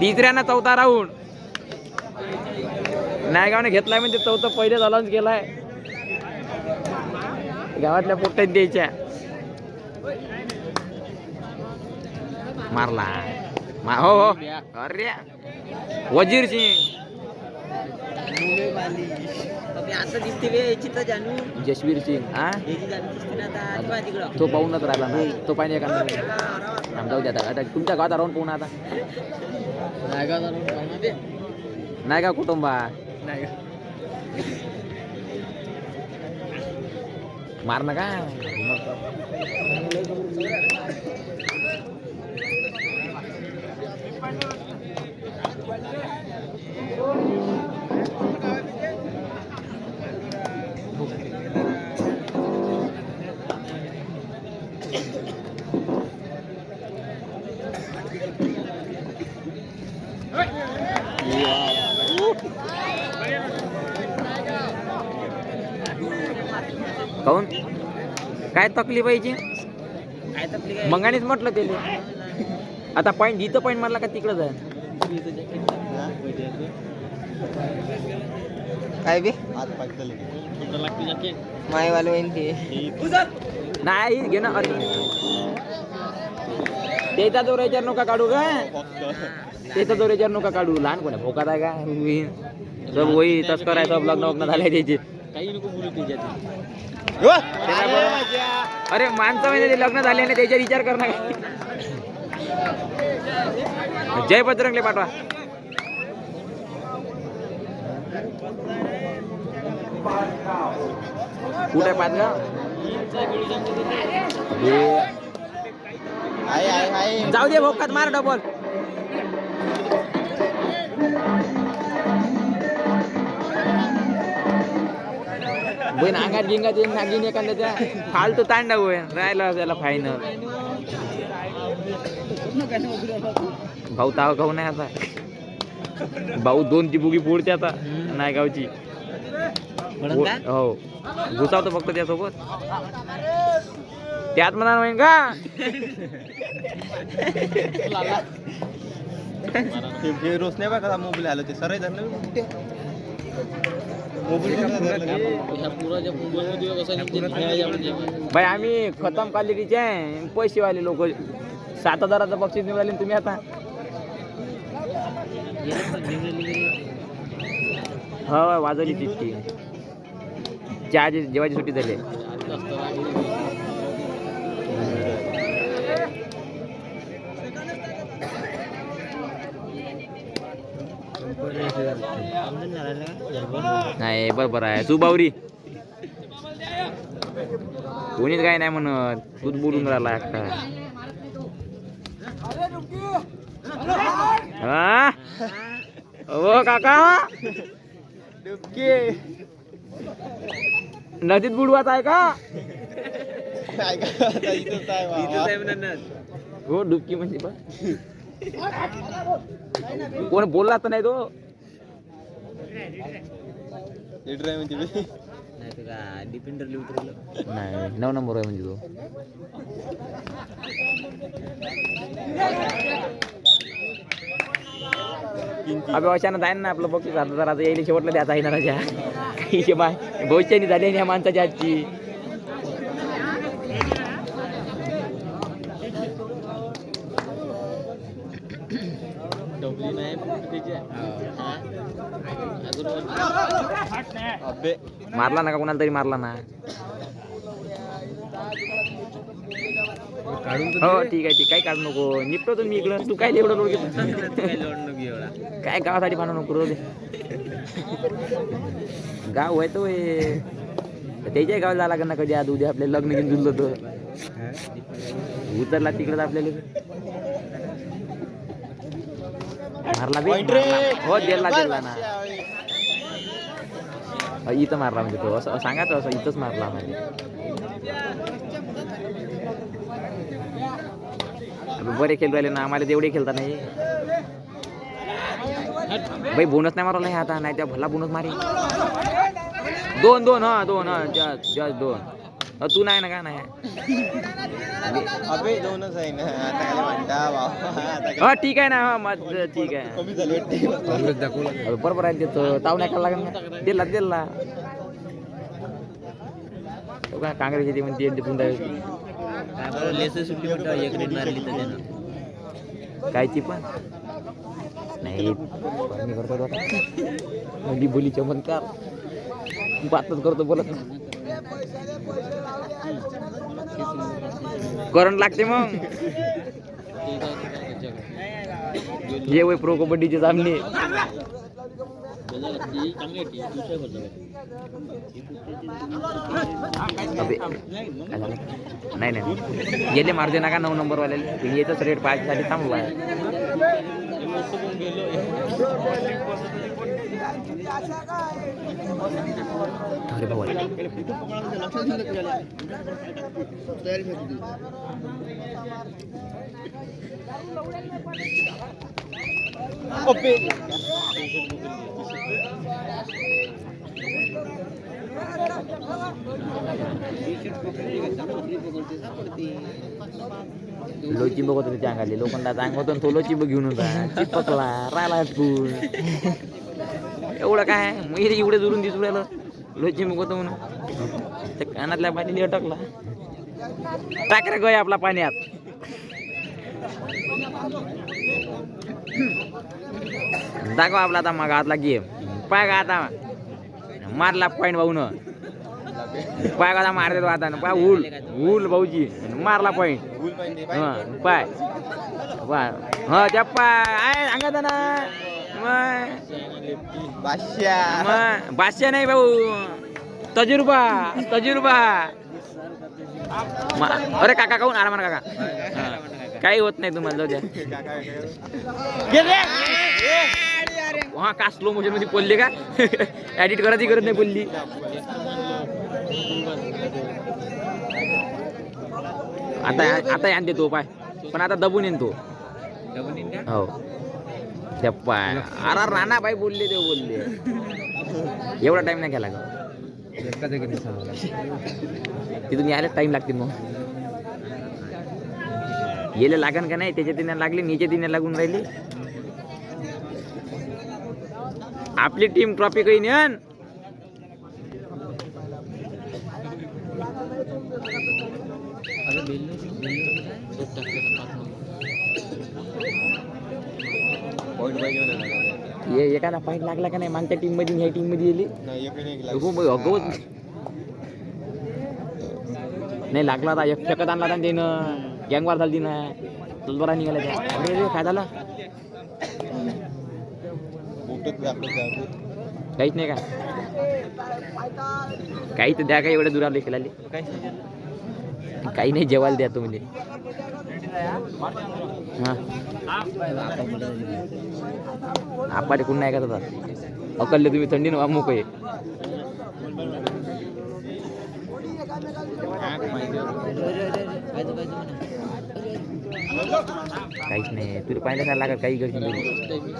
तिसऱ्यानं चौथा राऊंड. नायगावने घेतलाय म्हणजे चौथा पहिले झालाच गेलाय. गावातल्या पोट्यात द्यायच्या. मारला. मा हो हो. अरे. वजीर सिंग. असं दिसते बे याची तर जानू जसवीर सिंग हा? याची जानू दिसते ना आता ती तिकडं. तो पाहूनच राहिला ना. तो पाहिजे जाऊ द्या आता. तुमच्या गावात राहून पाहून आता. नाही का कुटुंबा मार ना का? काऊन? काय तकलीफ पाहिजे? मंगानेच म्हटलं त्याला आता पॉईंट इथं पॉईंट मारला का तिकडं जाय काय बे? मायवाले ते. नाही घे ना. अरे त्याचा जो रेचार नका काढू का? त्याचा जो रेचार नका काढू. लहान कोण आहे भोकात आहे का? सब वही तस्कर आहे सब लग्न वग्न झाले त्याचे. काही नको बोलू त्याच्यात. त्याला बरं- अरे माणसं म्हणजे ते लग्न झाले आणि त्याचा विचार कर ना जय बजरंगले पाठवा. कुठे पाचगाव जाऊ दे भोकात मार डबल. बहीण अंगात गिंगात येईन नागिन एखाद्याच्या. फालतू तांडा होय राहिला त्याला फायनल भाऊ ताव खाऊ नाही आता. भाऊ दोन ची बुगी फोडते आता नायगावची. म्हणून का? हो. घुसावतो फक्त त्यासोबत. त्यात म्हणा होईन का? ते रोज नाही बघा मोबाईल आलं ते सर भाई आम्ही खतम क्वालिटीचे आहे. पैसेवाले लोक. सात हजाराचं बक्षीस निघाले तुम्ही आता? हो वाजवली तितकी. चहाची जेवायची सुट्टी झाली. नाही बरोबर आहे. तू बावरी. कोणीच काय नाही म्हणत. तूच बोलून राहिला एकटा. हा? ओ काका. नदीत बुडवात आहे का? हो डुबकी म्हणजे कोण बोलला तर नाही तो? लीटर आहे म्हणजे नाही तर का डिपेंडरली उतरवलं नाही नऊ नंबर आहे म्हणजे तो अबे अचानक आहे ना आपलं बघ आता जरा आता यायला शेवटला द्यायचा आहे ना राजा काही बाय भविष्यानी झाली आणि या माणसाच्या आजची डबली नाही त्याची अबे मारला ना का कोणाला तरी मारला ना? हो ठीक आहे ठीक काही काढू नको. निपटो तुम्ही इकडं. तू काय एवढं लोड घेतो काय काय गावासाठी भांडू नको रोज? गाव आहे तो हे. त्याच्या गावाला लागेल ना कधी आज. उद्या आपल्याला लग्न घेऊन जुळलं तर. उतरला तिकडे आपल्याला. मारला बी. हो दिला दिला ना. इथं मारला म्हणजे तो. असं सांगायचं असं इथंच मारला म्हणजे. बरे खेळ राहिले ना आम्हाला तेवढे खेळता नाही. भाई बोनस नाही मारवला हे आता नाही त्या भला बोनस मारी दोन दोन हा दोन हा जस्ट जस्ट दोन. तू नाही ना का? नाही. अबे दोनच आहे ना. हा ठीक आहे ना. हा मग ठीक आहे. बरोबर आहे त्याचं ताव नाही करायला लागेल ना. दिला दिला तो काय काँग्रेस येते म्हणते तर त्यानं कायची पण? नाही मी करतो तो आता. मुली बोली चमत्कार. बातच करतो बोलत. करंट लागते मग जे वय प्रो कबड्डीचे सामने? नाही नाही। गेले मारू दे नका नऊ नंबर वाल्याला याचाच रेट पाहायसाठी थांबलो अरे भाऊ लोची बघत होती त्या अंगाले अंग होतो तो लोची बघ घेऊन होता. चिपकला राहिला तू एवढं काय? मी एवढे दुरून दिसू राहिलं. लोची बघत म्हणून. त्या कानातल्या पाणी अटकला टाक रे गय आपला पाण्यात दाखव आपला आता मग आतला गेम. पाय का आता. मारला पॉईंट भाऊन. पाय का आता मार देतो आता. पाय उल उल भाऊजी. मारला पॉईंट हा, पाय. पाय हा चप्पा आहे सांगत ना मग. बादशा नाही भाऊ. तजुर्बा तजुर्बा. अरे काका काहून आराम काका. काही होत नाही तुम्हाला जाऊ द्या. हा का स्लो मोशनमध्ये बोलले का? एडिट करायची गरज नाही बोलली. आता आता आणते तो पाय. पण आता दबून येईन तो. हो. त्या पाय. अरे राणा बाई बोलले ते बोलले. एवढा टाइम नाही का? तिथून यायला टाइम लागतील मग. येले लागन का नाही? त्याच्या तिने लागली नीचे तिने लागून राहिली. आपली टीम ट्रॉफी काही नेन. एकाला पॉईंट हे पॉईंट लागला का नाही? मागच्या टीममध्ये ह्या टीममध्ये गेली. हो, नाही नाही लागला आता. एक फेकत आणला आणि त्यानं. गँगवार झाली ना तुलबरा निघाला त्या. काय झालं? बुटच दाखवत काहीच नाही का? काही तर द्या का एवढ्या दूर आले? खेळाले काही नाही जेवायला द्या तुम्ही. हा. आपण कोण नाही का दादा अकलले तुम्ही थंडी ना मोकळे आहे पाहिजे पाहिजे म्हणा काहीच नाही तुला पाहिलं का लागत काही करशील तरी